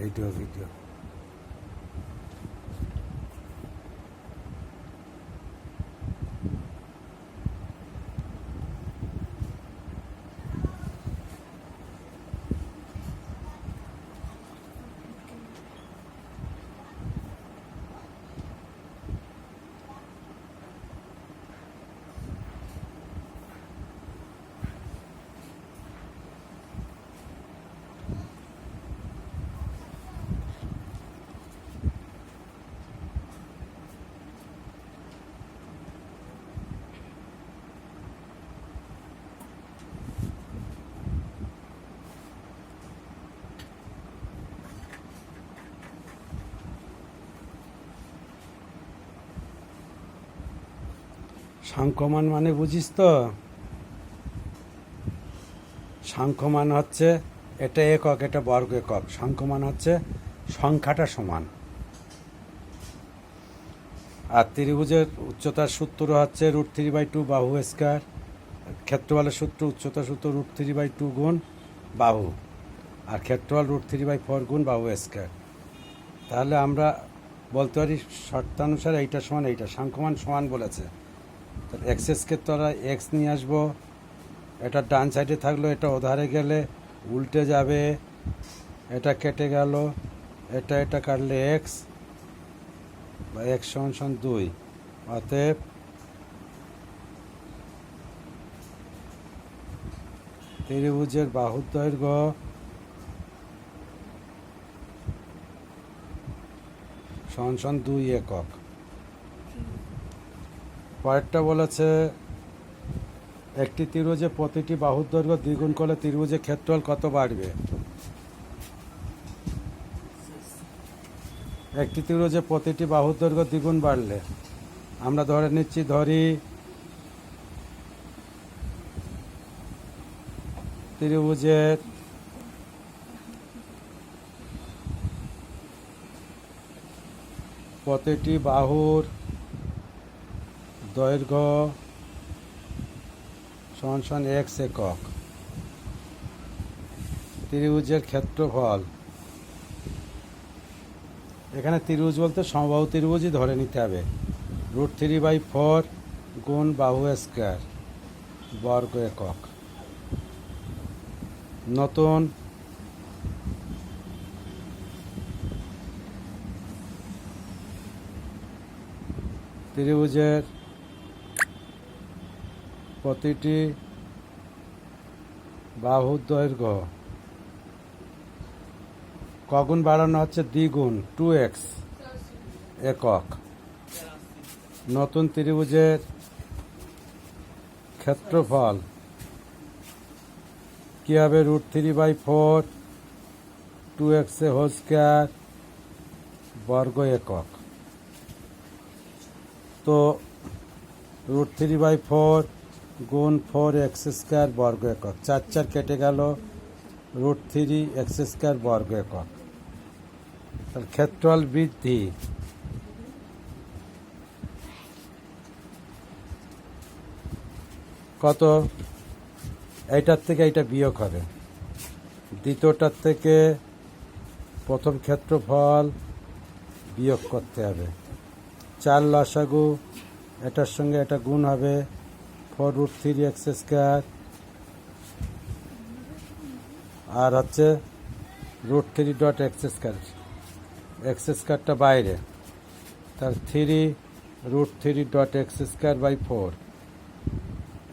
Video, video. সাংখ্যমান মানে বুঝিস তো? সাংখ্যমান হচ্ছে এটা একক, এটা বর্গ একক। সাংখ্যমান হচ্ছে সংখ্যাটা সমান। আর ত্রিভুজের উচ্চতার সূত্র হচ্ছে রুট থ্রি বাই টু বাহু স্কোয়ার ক্ষেত্রফলের সূত্র উচ্চতা সূত্র রুট থ্রি বাই টু গুণ বাহু। আর ক্ষেত্রফল রুট থ্রি বাই ফোর গুণ বাহু স্কোয়ার তাহলে আমরা বলতে পারি শর্তানুসারে এইটা সমান এইটা। সাংখ্যমান সমান বলেছে। এক্সেসকে তোরা এক্স নিয়ে আসব। এটা ডান সাইডে থাকল, এটা ওধারে গেলে উল্টে যাবে। এটা কেটে গেল, এটা এটা কাটলে এক্স বা এক্স সমান দুই। অতএব ত্রিভুজের বাহুর দৈর্ঘ্য সমান দুই একক। পরেরটা বলেছে, একটি ত্রিভুজে প্রতিটি বাহুর দৈর্ঘ্য দ্বিগুণ করলে ত্রিভুজের ক্ষেত্রফল কত বাড়বে? একটি ত্রিভুজে প্রতিটি বাহুর দৈর্ঘ্য দ্বিগুণ বাড়লে, আমরা ধরে নিচ্ছি, ধরি ত্রিভুজের প্রতিটি বাহুর দৈর্ঘ্য সমান সমান এক্স একক। ত্রিভুজের ক্ষেত্রফল। এখানে ত্রিভুজ বলতে সমবাহু ত্রিভুজই ধরে নিতে হবে। রুট থ্রি বাই ফোর গুণ বাহু স্কোয়ার বর্গ একক। নতুন ত্রিভুজের প্রতিটি বাহুর দৈর্ঘ্য। কগুণ বাড়ানো হচ্ছে দ্বিগুণ, টু এক্স একক। নতুন ত্রিভুজের ক্ষেত্রফল কী হবে root three by four, two x a square বর্গ একক? তো রুট থ্রি বাই ফোর গুণ ফোর এক্স স্কোয়ার বর্গ একক। চার চার কেটে গেল, রুট থ্রি এক্স স্কোয়ার বর্গ একক। ক্ষেত্রফল বৃদ্ধি। কত? এইটার থেকে এইটা বিয়োগ হবে। দ্বিতীয়টার থেকে প্রথম ক্ষেত্রফল বিয়োগ করতে হবে। চার লসাগু, এটার সঙ্গে এটা গুণ হবে। Four root three x square. আর হচ্ছে root three dot x square. X স্কোয়ারটা বাইরে। তার three root three dot x square by four.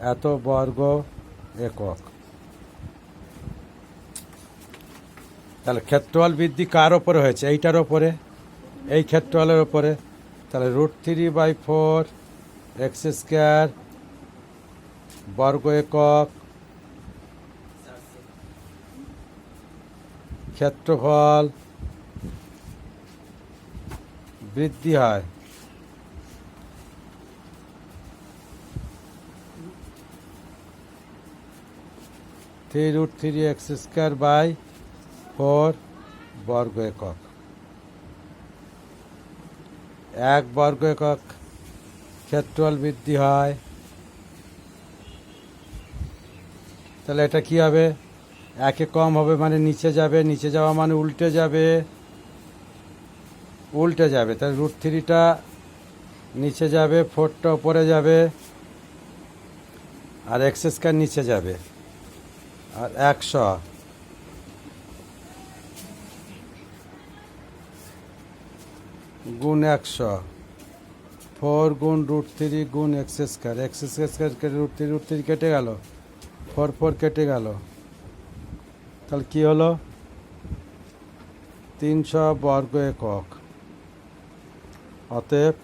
এত বর্গ একক। তাহলে ক্ষেত্রফল বৃদ্ধি কার ওপরে হয়েছে? এইটার ওপরে? এই ক্ষেত্রফলের ওপরে? তাহলে root three by four x square বর্গ একক। ক্ষেত্রফল বৃদ্ধি হয়। Three root three x square by four বর্গ একক। এক বর্গ একক, ক্ষেত্রফল বৃদ্ধি হয়। তাহলে এটা কি হবে? একে কম হবে মানে নিচে যাবে, নিচে যাওয়া মানে উল্টে যাবে। উল্টে যাবে, তাহলে রুট থ্রিটা নিচে যাবে ফোরটা উপরে যাবে, আর এক্স স্কোয়ার নিচে যাবে, আর একশো। গুণ একশো। ফোর গুণ রুট থ্রি গুণ x square x square root three root three কেটে গেল। ফোর কেটে গেল। তাহলে কি হলো? তিনশো বর্গ একক। অতএব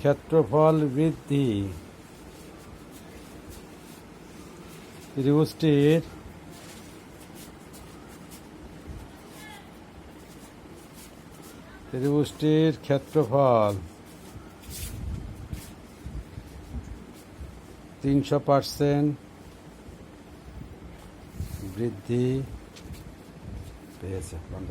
ক্ষেত্রফল বৃদ্ধি। ত্রিভুজটির ত্রিভুজটির ক্ষেত্রফল তিনশো পার্সেন্ট বৃদ্ধি পেয়েছে বন্ধ।